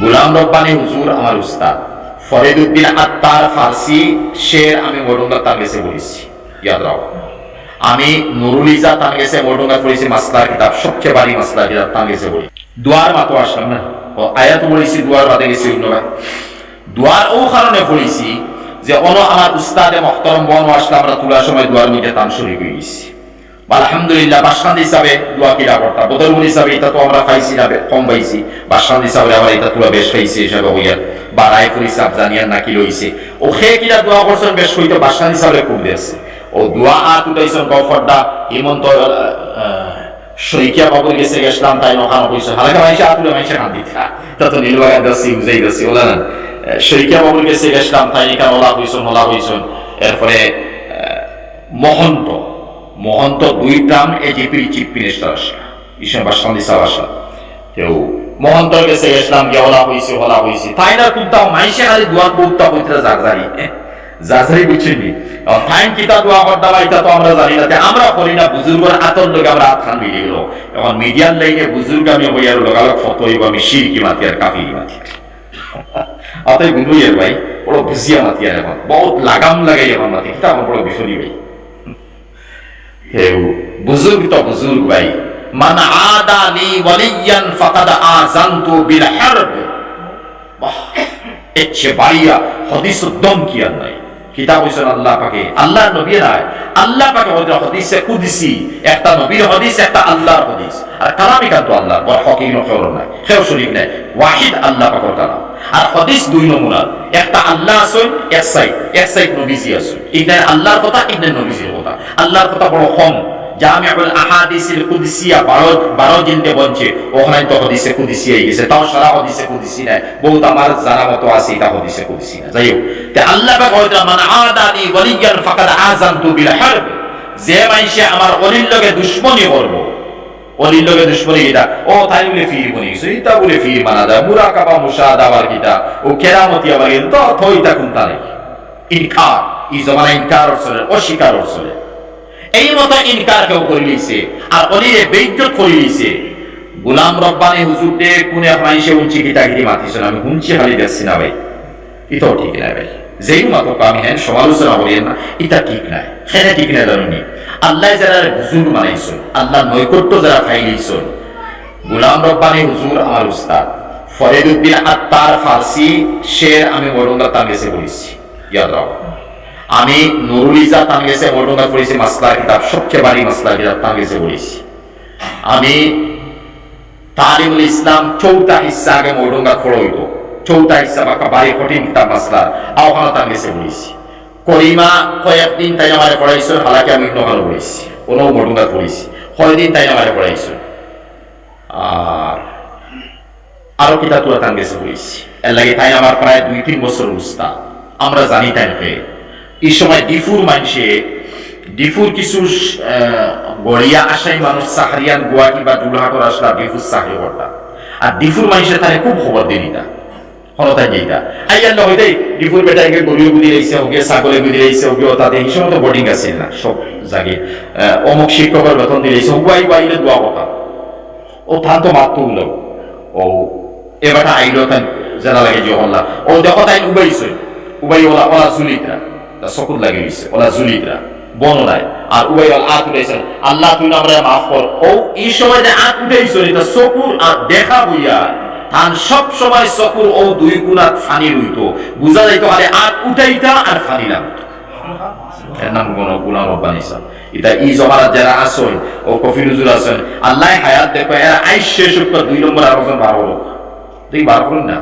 গুলাম রব্বানি হুজুর আমার উস্তাদ। ফরিদুদ্দিন আত্মার ফার্সি শের আমি মডুঙ্গা তার কাছে পড়েছি। আমি নুরুল ইজা তার কাছে মডুঙ্গা পড়েছি মাসলার কিতাব, সবচেয়ে বাড়ি মাসলার কিতাব তার কাছে পড়ি। দুয়ার মাতো আসলাম না? ও আয়াত পড়েছি, দুয়ার বাদে গেছি অন্যরা দুয়ার ও কারণে পড়েছি যে অন আমার উস্তাদে মহতরম বন আসলে আমরা তোলার সময় দুয়ার মধ্যে তান শরীর হয়ে গেছি। আলহামদুলিল্লাহ বাসকান্দ হিসাবে দোয়া কিরা করতাম হিসাবে এটা তো আমরা পাইছি না, কম পাইছি। বাসকান্দ হিসাবে এটা তোলা বেশ পাইছি হিসাবে হইয়ার বা রায়পুর হিসাব জানিয়ার নাকি লইছে। ও সে কিরা দোয়া করছেন? বেশ হইতো বাসকান্দ হিসাবে খুব দিয়েছে ও দোয়া হিমন্ত বাবুর গেছে, গেছিলাম, তাই নখানো কইছে। হালাকা মাইসে আতুলে মাইসে কান দিতা তা তো নীলবাগা দাসি উজাই দাসি ওলা না শইকিয়া বাবুর গেছে, গেছিলাম, তাই এখান ওলা হইছন ওলা হইছন। এরপরে মহন্ত। মহন্ত দুই ট্রাম এ জিপির চিফ মিনিস্টার বাসকান্দি সাহ আসা কেউ মহন্তর গেছে গেছিলাম গিয়ে হলা হইছে হলা হইছে। তাই না কুত্তাও মাইসে খালি দুয়ার কুত্তা হইতে জাগজারি জাজারি বুঝছিনি ফাইন কিতা দোয়া করতে এটা তো আমরা জানি না। আমরা করি না বুজুর্গর আতর লোক আমরা খান মিলিয়ে গেল এখন মিডিয়ার লাইনে বুজুর্গ আমি হইয়ার লগালগ ফটো হইব আমি শিরকি মাতি আর কাফি মাতি। অতএব বুঝুইয়ের ভাই, বড় বুঝিয়া মাতি আর এখন। বহুত লাগাম লাগাই এখন মাতি। কিতা আমার বড় বিফলি ভাই। হেউ। বুজুর্গ তো বুজুর্গ ভাই। মান আদানি ওয়ালিয়ান ফাকাদ আযানতু বিল হারব। হদিস দম কি আর নাই? কিতাব হইছেন আল্লাহ পাকে। আল্লাহ নবী নাই। আল্লাহ পাকে হদিস হদিসে কুদিসি। একটা নবীর হদিস, একটা আল্লাহর হদিস। আর কালামি কান্ত আল্লাহ, বড় হকি নখর নাই। সেও শরীফ নাই। ওয়াহিদ আল্লাহ পাকের কালাম। আর দুই নমুনা। একটা আল্লাহ আসুন এক সাইড এক সাইড নবীজি আসুন ইগনে আল্লাহর কথা ইগনে নবীজির কথা। আল্লাহর কথা বড় বলছে ওখানে তো গেছে। তাও সারা নাই। বহুত আমার জানা মতো আছে, এটা হদিসে কুদসি না যাই হোক। তে আল্লাহ পাক হয়তো মান আদানি ওয়ালিয়ান ফাকাদ আযানতু যে মাইসে আমার অলির লগে দুশ্মনী করব অলির দুশ্মনী এটা ও তাই বলে ফির বনি এটা বলে ফির মানা যায় মুরাকাবা মুশাহাদা আবার কিটা ও কেরামতি আবার তো থইতা কোনটা নাই। ইনকার ই জমানা ইনকার অস্বীকার এই মতো ইনকার কেউ করে লিছে আর অলিরে বেইজ্জত করে লিছে গুলাম রব্বানি হুজুর দে কোনে মাইসে উঞ্চি কিতা গিরি মাতিছ আমি হুঞ্চি হালি দেখছি না ভাই। এটাও ঠিক নাই ভাই। যেই মতো আমি হ্যাঁ সমালোচনা করি না, এটা ঠিক নাই। সেটা ঠিক নাই জানি আল্লাহ যারা হুজুর মানাইছো আল্লাহ নৈকট্য যারা ফাইলিছো গুলাম রব্বানি হুজুর আমার উস্তাদ ফরিদুদ্দিন আত্মার ফার্সি শের আমি মরুঙ্গা তার গেছে বলেছি ইয়াদ আমি নুরুল ইজা তার গেছে মরুঙ্গা পড়েছি, মাসলার কিতাব, সবচেয়ে বাড়ি মাসলার কিতাব গেছে বলেছি আমি তালিমুল ইসলাম চৌথা হিসা আগে মরুঙ্গা খড় হইতো চৌথা হিসা বা বাড়ি কঠিন কিতাব মাসলার আওহানা তার গেছে করিমা কয়েকদিন তাই আমারে পড়াইছো, হালাকি আমি নগানো পড়েছি কোনো মরুঙ্গা পড়েছি কয়দিন তাই আমারে পড়াইছো। আর আরও কিতা তুলা তান গেছে বইছি এর লাগে তাই আমার প্রায় দুই তিন বছর উস্তা আমরা জানি তাই হয়ে। এই সময় ডিফুর মানুষে ডিফুর কিছু গড়িয়া আসাই মানুষ সাহারিয়ান, গুয়াহাটি বা দুলহাটর আসলা ডিফুর করতা আর ডিফুর মানুষের তাই খুব খবর দিয়ে হনতাই যেটা আইয়ার লগে দেই ডিফুর বেটাকে গরুয়ে বুদি রইছে ওকে ছাগলে রইছে ওকে তো বোর্ডিং আছে না, সব জাগে। অমুক শিক্ষকের বেতন দিয়ে রইছে হুয়াই বাইলে দোয়া কথা। ও থান তো মাত ও তাই জানা লাগে যে হল্লা ও দেখো তাই উবাইছে উবাই ওলা ওলা জুলিতরা তা চকুত লাগে হইছে, ওলা জুলিতরা বন নাই আর উবাই ওলা আত আল্লাহ তুই আমরা মাফ কর। ও, এই সময় যে আত উঠাইছ এটা চকুর আর দেখা বইয়া ধান সব সময় চকুর ও দুই গুণাত ফানি রইতো। বুঝা যাইতো আরে আত উঠাইতা আর ফানি না। নাম কোন গুলাম রব্বানি সাহ এটা ই জমানাত যারা আসন ও কফি নজরুল আসন আল্লাহ হায়াত দেখো এরা আইস শেষ দুই নম্বর আর বছর বার হলো। তুই বার করুন না?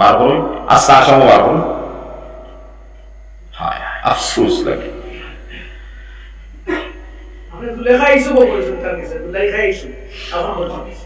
বার করুন? আস্তে আসামও বার করুন। হায়, আফসোস লাগে। আমার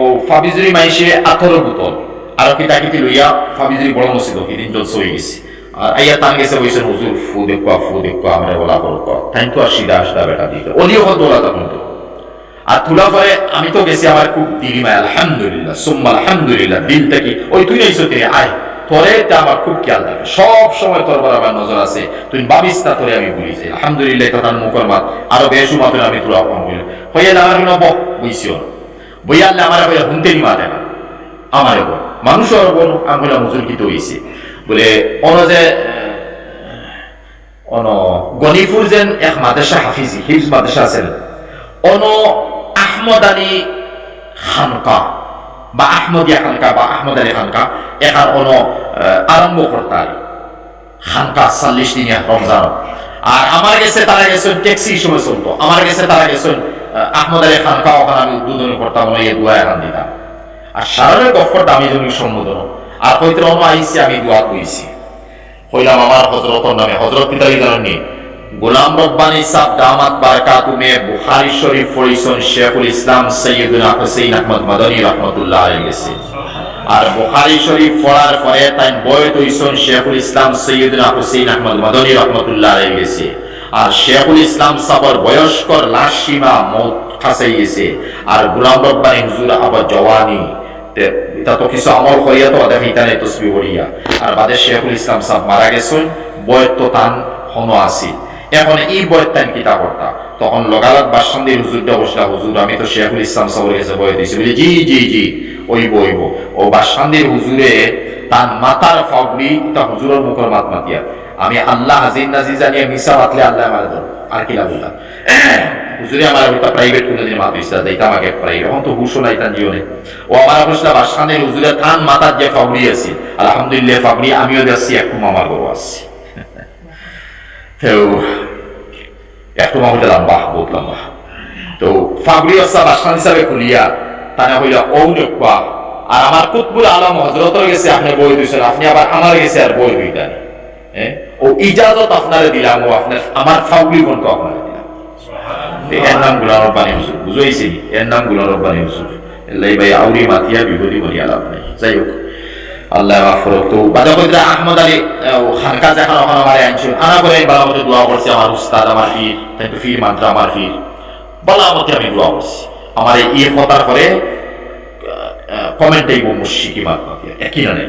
ও ফাবিজুরি মাইসে আঠারো বোতল। আর কিতা কিতি লইয়া ফাবিজি বড় মসজিদ এদিন জলসা হয়ে গেছে। আর আইয়া তান গেছে বইছেন হুজুর, ফু দেখো ফু দেখো, আমরা বলা করো তাই তো আর সিধা আসদা বেটা দিতে অলিও হত বলা তখন তো আর তুলা পরে আমি তো গেছি আমার খুব দিলিমায় আলহামদুলিল্লাহ, সুম্মা আলহামদুলিল্লাহ দিল থেকে ওই তুই নাইছো তে আয়। তোরে তে আমার খুব খেয়াল থাকে। সব সময় তোর বরাবর নজর আছে। তুই ভাবিস না তোরে আমি বলিছি আলহামদুলিল্লাহ তখন মুখর মাত। আরও বেশু মাত্র আমি তুলা বলি হইয়া আমার কোনো বক বইছিও না। বইয়া আল্লাহ আমার হইয়া হুনতে নি মাতে না। আমার বল, মানুষের বল আমি বললাম হুজুর বলে, অন যে, অন গনিপুর যেন এক মাদ্রাসা হাফিজি, হিফজ মাদ্রাসা আছে না, অন আহমদ আলী খানকা, বা আহমদিয়া খানকা, বা আহমদ আলী খানকা, এখান অন আরম্ভ করতাল খানকা চল্লিশ দিনিয়া রমজান। আর আমার গেছে তারা গেছেন, ট্যাক্সি হিসেবে চলতো। আমার গেছে তারা গেছেন আহমদ আলী খানকা ওখানে আমি উদ্বোধন করতাম এই দুয়া এখান দিতাম। আর সারারে গফর দামি জমি সম্বোধন। আর হয়তো অন্য আইসি, আমি দোয়া কইছি। কইলাম আমার হজরতর নামে হজরত পিতারি জানেননি? গোলাম রব্বানি সাহ দামাত বারকাতুমে বুখারী শরীফ পড়িছেন শেখুল ইসলাম সৈয়দুনা হুসাইন আহমদ মাদানী রহমতুল্লাহ আলাইহি গেছে। আর বুখারী শরীফ পড়ার পরে তাই বয়ত হইছেন শেখুল ইসলাম সৈয়দুনা হুসাইন আহমদ মাদানী রহমতুল্লাহ আলাইহি গেছে। আর শেখুল ইসলাম সাবর বয়স্কর লাশ সীমা মৌত খাসাই গেছে আর গোলাম রব্বানি হুজুর আবার জওয়ানি। এটা তো কিছু আমল করিয়া তো দেখি তানে তসবি করিয়া আর বাদে শেখুল ইসলাম সাহেব মারা বয়ত তো তান হনো আসি এখন এই বয়ত তান কিতা করতা? তখন লগালগ বাসন্দির হুজুরটা বসলা হুজুর, আমি তো শেখুল ইসলাম সাহেবের কাছে দিয়েছি বলে, জি জি জি, ওইব ওইব। ও বাসন্দির হুজুরে তান মাতার ফাগড়ি তা হুজুরের মুখের মাত মাতিয়া। আমি আল্লাহ হাজির নাজির জানিয়ে মিশা মাতলে আল্লাহ আমার আর কি লাভ হইতাম? হুজুরে আমার ওটা প্রাইভেট কোন দিন মাত ইসলা যাইতা আমাকে প্রাইভেট এখন তো হুশও নাই তান জীবনে ও আমার হসলা বাসানে হুজুরে থান মাতার যে ফাগড়ি আছে। আলহামদুলিল্লাহ ফাগড়ি আমিও যাচ্ছি একটু মামার গরু আসছি একটু মামুটা লম্বা বহুত লম্বা। তো ফাগড়ি আসা বাসান হিসাবে খুলিয়া, তানে হইলা ও নেকুয়া আর আমার কুতবুল আলম হজরত গেছে, আপনি বই দিয়েছেন আপনি আবার আমার গেছে আর বই দিতেন। হ্যাঁ ও ইজাজত আপনারে দিলাম, ও আপনার, আমার কোন তো আপনারে দিলাম। এর নাম গুলাম রব্বানি হুজুর, বুঝাইছি? এর নাম গুলাম রব্বানি হুজুর। এলাই ভাই আউরি মাতিয়া বিপদী বলি আলাপ নাই। যাই হোক আল্লাহ মাফ তো বাদা কইরা আহমদ আলী খানকা যখন ওখানে আমার আনছিল। আনা করে বালা মতো দোয়া করছে, আমার উস্তাদ, আমার পীর তাই মাত্র আমার বালা মতে আমি দোয়া করছি। আমার এই কথার পরে কমেন্ট আইব মুশিকি মাত একই না নেই?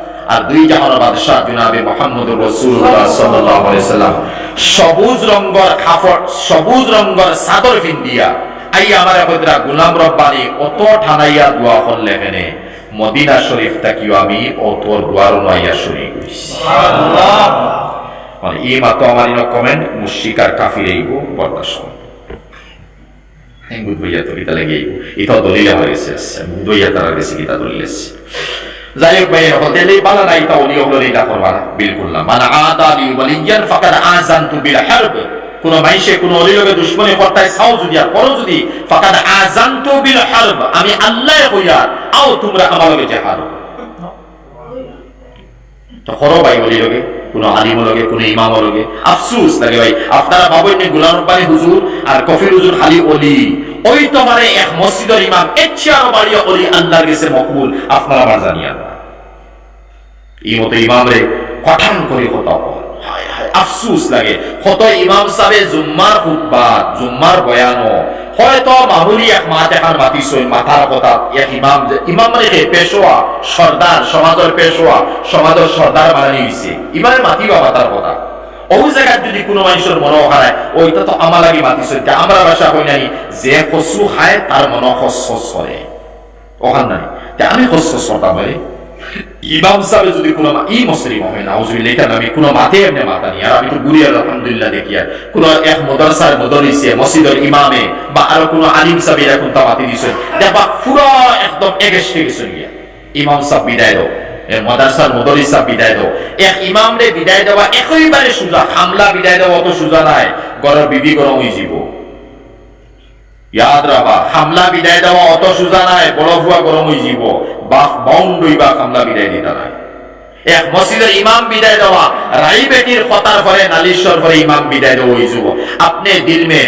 আর দুই জাহান বাদশাহ জুনাবে মোহাম্মদ রসুল্লাহ সাল্লাল্লাহু আলাইহি সাল্লাম। সবুজ রঙ্গর কাপড় সবুজ রঙ্গর চাদর পিন্দিয়া আই আমার কইরা গোলাম রব্বানি অত ঠানাইয়া দোয়া করলে হেনে। মদিনা শরীফ তাকিও আমি অত দোয়ার নাইয়া শুনি। মানে এই মাত্র আমার ইনো কমেন্ট মুশিকার কাফির এইব বরদাস্ত বুধ বইয়া তো কিতা লাগে এইব ইতাও দলিল আমার আছে বুধ বইয়া তার কাছে কিতা দলিল আছে। যাই হোক ভাই হোটেলে বালা নাই তা ওলি হলো এটা করবা না বিলকুল না মানে আদালি ওয়ালিয়ান ফাকাদ আযানতু বিল হারব কোন মাইশে কোন অলি করতাই সাও যদি আর করো যদি আযানতু বিল আমি আল্লাহ কইয়া আও তোমরা আমার লগে জিহাদ তো করো ভাই অলি কোন আলিম লগে কোন ইমাম লগে আফসুস লাগে ভাই আপনারা ভাবেন গুলাম রব্বানি হুজুর আর কফির হুজুর খালি অলি ওই তোমারে এক মসজিদের ইমাম। এচ্ছারও বাড়িয়া অলি আল্লাহর কাছে মকবুল। আপনারা আমার জানিয়া এই মতো ইমাম রে কঠান করে আফসুস লাগে। কত ইমাম জুম্মার জুম্মার বয়ানো হয়তো মামুলি এক মাত এখন মাতিছই মাথার কথা। এক ইমাম ইমাম মানে পেশোয়া, সর্দার, সমাজের পেশোয়া, সমাজের সর্দার বানানি হইছে। ইমামে মাতিবা মাথার কথা। ওই জায়গায় যদি কোনো মানুষের মন হারায় ওইটা তো আমার লাগে আমরা ভাষা কই নাই, যে তার মন খস করে ওখান নাই। আমি করতাম ভাই ইমাম যদি কোনো ই মুসলিম হয় না লেখা আমি কোনো মাতে এমনি মাতা নি। আমি তো আলহামদুলিল্লাহ দেখি আর এক মদরসার মদরিসে মসজিদের ইমামে, বা আরও কোনো আলিম সাহেব এরকম তা মাতি দিছে। দেখবা পুরো একদম এগেস্টে গেছে ইমাম সাহেব বিদায় মাদাসার মদরিসা বিদায় দাও। এক ইমামরে বিদায় দেওয়া হামলা বিদায় দেওয়া অত সোজা নাই বিবি গরম ইয়াদ হামলা বিদায় দেওয়া অত সুজা নাই, বড় হুয়া গরম হইজিব বাফ বাউন্ড হামলা বিদায় নাই। এক মসজিদের ইমাম বিদায় দেওয়া রাই বেটির কথার পরে নালিশ্বর ইমাম বিদায় দেওয়া হইজিব আপনি দিল মে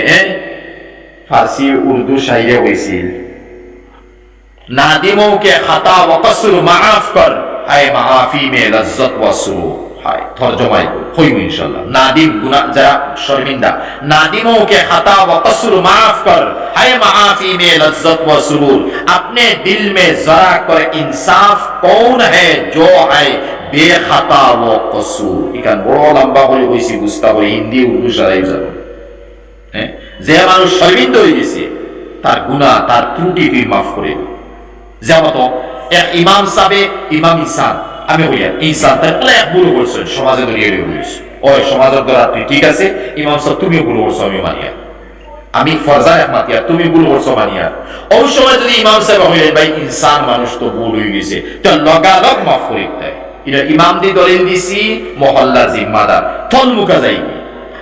ফার্সি উর্দু শাইরে হয়েছিল নাদিমোকে খাতা ওকসুর মাফ কর। আয় মাহাফি মে লজ্জত ওয়াসু হইব ইনশাআল্লাহ। নাদিম শর্মিন্দা খাতা ওয়া কসুর মাফ কর। হায় মাআফি দিল মে জরা ইনসাফ কৌন হে জো হায় বে খাতা ওয়া কসুর ইখান বড় লম্বা হই হইছি বুঝতা হই, হিন্দি, উর্দু সারাই যাবে হ্যাঁ, যে মানুষ শর্মিন্দা হয়ে গেছে, তার গুনাহ, তার ত্রুটি তুই মাফ করে যাব তো এক ইমাম সাবে, ইমাম ইসান আমি প্লে এক সমাজে সমাজের দ্বারা তুই ঠিক আছে? ইমাম সাহেব তুমি আমি মানিয়া আমি ফরজা মাতিয়া তুমি ভুল করছ মানিয়া ওই সময় যদি ইমাম সাহেব ভাই, ইনসান মানুষ তো ভুল হয়ে গেছে। তো লগালগ মাফ করে দেয় এটা ইমাম দি দলিল দিছি, মহল্লা জিম্মাদার থল মুখা যাইবি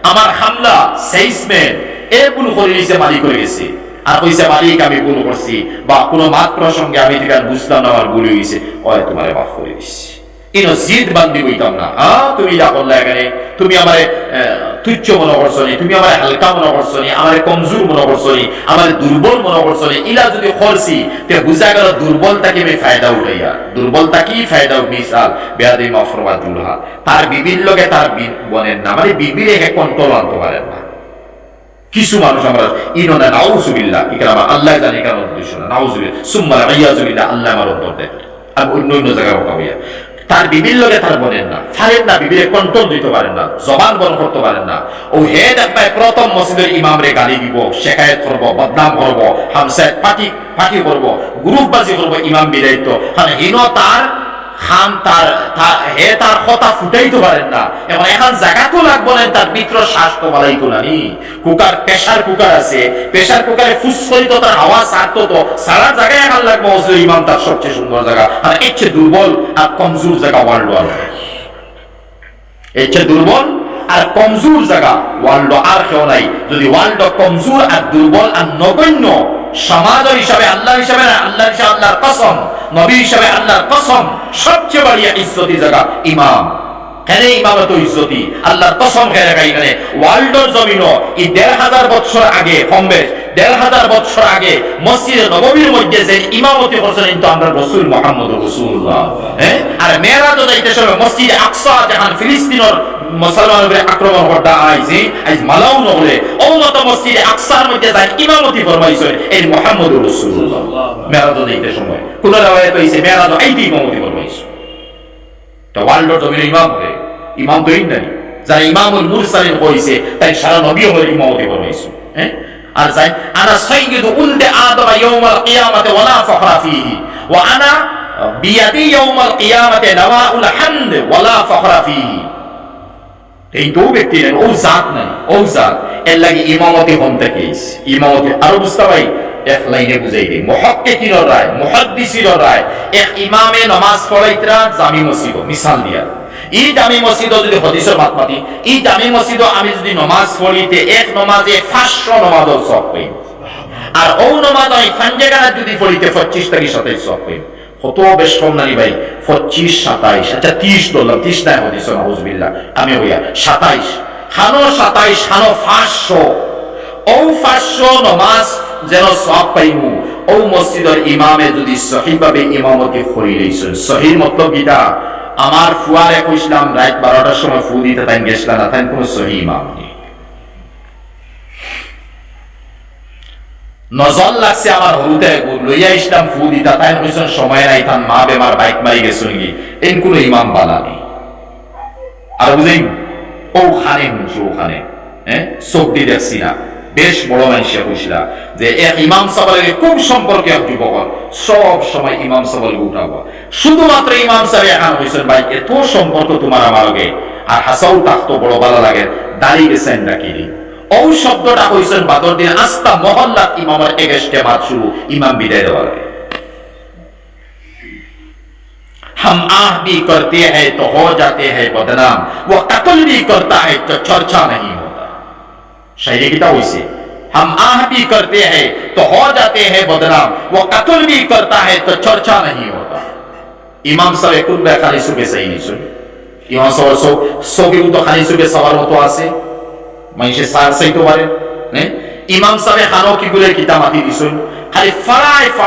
আমার হামলা সেলসম্যান এ ভুল করে নিছে মালিক করে গেছে। আর কইছে, মালিক, আমি ভুল করছি। বা কোনো মাত প্রসঙ্গে আমি ঠিক বুঝলাম না, আমার ভুল হয়েছে ওই তোমার মাফ করে দিচ্ছি ইনো জিদ বান্দি হইতাম না? হ্যাঁ তুমি যা করলে এখানে, তুমি আমার তুচ্ছ মনে করছ তুমি আমার হালকা মনে করছ আমার কমজোর মনে করছ আমার দুর্বল মনে করছ। ইলা যদি করছি তে বুঝা গেল দুর্বলতাকে আমি ফায়দা উঠাইয়া। দুর্বলতাকে ফায়দা মিসাল। বেয়াদি মাফরবা জুলহা তার বিবির লগে তার বোনের না মানে বিবির কন্ট্রোল আনতে পারেন না। কিছু মানুষ আমরা ইননা নাউজুবিল্লাহ ইকার আমার আল্লাহ জানি কেন উদ্দেশ্য না। নাউজুবিল্লাহ সুম্মা ইয়াজুবিল্লাহ আল্লাহ আমার অন্তর দেয়। আর অন্য অন্য জায়গায় কথা হইয়া। তার বিবির লগে তার বলেন না। ফারেন না, বিবিরে কন্ট্রোল দিতে পারেন না। জবান বন্ধ করতে পারেন না। ও হে দেখবাই প্রথম মসজিদের ইমাম রে গালি দিব, শেখায়ত করব, বদনাম করব হামসায় পাটি পাটি করব, গ্রুপবাজি করব, ইমাম বিদায়িত্ব। কারণ হিন তার তার হে তার কথা পারেন না। এবং এখন লাগবো না, তার মিত্র শ্বাস তো তো কুকার, প্রেসার কুকার আছে। প্রেসার কুকারে ফুসফরিত তার হাওয়া তো সারা জায়গায় এখন লাগবো ইমাম তার সবচেয়ে সুন্দর জায়গা। আর এর চেয়ে দুর্বল আর কমজোর জায়গা ওয়ার্ল্ড ওয়ার এর চেয়ে দুর্বল আর কমজোর জায়গা ওয়ার্ল্ড আর কেউ নাই। যদি ওয়ার্ল্ড কমজোর আর দুর্বল আর নগণ্য সমাজ হিসাবে আল্লাহ হিসাবে আল্লাহ হিসাবে আল্লাহর কসম। নবী হিসাবে আল্লাহর কসম সবচেয়ে বাড়িয়া ইজ্জতি জায়গা ইমাম। কেন ইমামত ইজ্জতি? আল্লাহর কসম কেন এখানে? ওয়ার্ল্ডর জমিন এই দেড় হাজার বছর আগে কম বেশ। দেড় হাজার বছর আগে মসজিদে নববীর মধ্যে যে ইমামতি করছেন, কিন্তু আমরা রসুল মোহাম্মদ রসুল্লাহ হ্যাঁ? আর মেয়েরা তো যাইতে সময় মসজিদে আকসা যখন ফিলিস্তিনের মুসলমানের উপরে আক্রমণ আইছে আজ নহলে মসজিদে আকসার মধ্যে যাই ইমামতি ফরমাইছেন এই মোহাম্মদ রসুল্লাহ মেয়েরা তো যাইতে সময়। কোন মেয়েরা তো আইতে ইমামতি ফরমাইছে। তো ওয়ার্ল্ড জমির ইমাম হয়ে ইমাম তো যারা ইমামুল মুরসালিন হইছে, তাই সারা নবী হলে ইমামতি ফরমাইছে। হ্যাঁ? আর যাই, আনা সাইয়্যিদু উলদে আদম ইয়াউমাল কিয়ামাতি ওয়ালা ফখরা ফীহি, ওয়া আনা বিয়াদি ইয়াউমাল কিয়ামাতি নাওয়াউল হামদ ওয়ালা এই দু ব্যক্তি নেন ও জাত নাই, ও জাত। এর লাগে ইমামতি হন থেকে ইমামতি আরও বুঝতে পাই এক লাইনে বুঝাই দিই। মুহাক্কিকির রায় মুহাদ্দিসির রায়, এক ইমামে নামাজ পড়াইতরা জামি মসজিদ মিসাল দিয়া। ই মসজিদ যদি হদিসের জামি মসজিদ আমি যদি নমাজ পড়িতে এক নমাজে পাঁচশো নমাজও সব পাই আর নমাজ আমি যদি পড়িতে পঁচিশ তারিখ সাতাইশ সব পাই কত বেশ কম নানি ভাই, পঁচিশ, সাতাইশ আচ্ছা তিরিশ বললাম তিরিশ নাই হদিস আমি হইয়া সাতাইশ। সাতাইশ পাঁচশো। পাঁচশো নমাজ যেন সব পাইমু। ও মসজিদের ইমামে যদি সহিভাবে ইমামতি করি লইছেন সহির মতলব গীতা আমার ফুয়ারে কইছিলাম রাত বারোটার সময় ফু দিতে তাই গেছিলাম না, তাই কোনো সহি ইমাম নেই। নজর লাগছে আমার হরুতে লইয়া ইসলাম ফু দিতা তাই কইছেন, সময় নাই, তার মা বেমার বাইক মারি গেছেন কি এন কোনো ইমাম বালা নেই। আর বুঝেই ও খানে হুঁচি ওখানে হ্যাঁ? দিয়ে দেখছি না। বেশ বড় মানুষে কইছিলা যে এক ইমাম সাহেবের খুব সম্পর্কে এক যুবক সব সময় ইমাম সাহেব উঠাবো শুধুমাত্র ইমাম সাহেব এখন হয়েছেন ভাই এত সম্পর্ক তোমার আমার লগে আর হাসাও তাকতো বড় ভালো লাগে দাঁড়িয়ে গেছেন ডাকি ও শব্দটা কইছেন বাদর দিন আস্তা মহল্লা ইমামের এগেস্টে মাত শুরু ইমাম বিদায় দেওয়া লাগে हम आह भी करते हैं तो हो जाते हैं बदनाम वो कत्ल भी करता है तो चर्चा नहीं होता शायरी किताब वैसे हम आह भी करते हैं तो हो जाते हैं बदनाम वो कत्ल भी करता है तो चर्चा नहीं होता ইমাম সাহেব এখন খালি সুখে চাই নিছুন ইমাম সাহেব সব সবই তো খালি সুখে সবার মতো আছে মানুষের সার চাইতে পারে নে ইমাম সাহেব খানো কি বলে কিতা মাতি দিছুন খালি ফারাই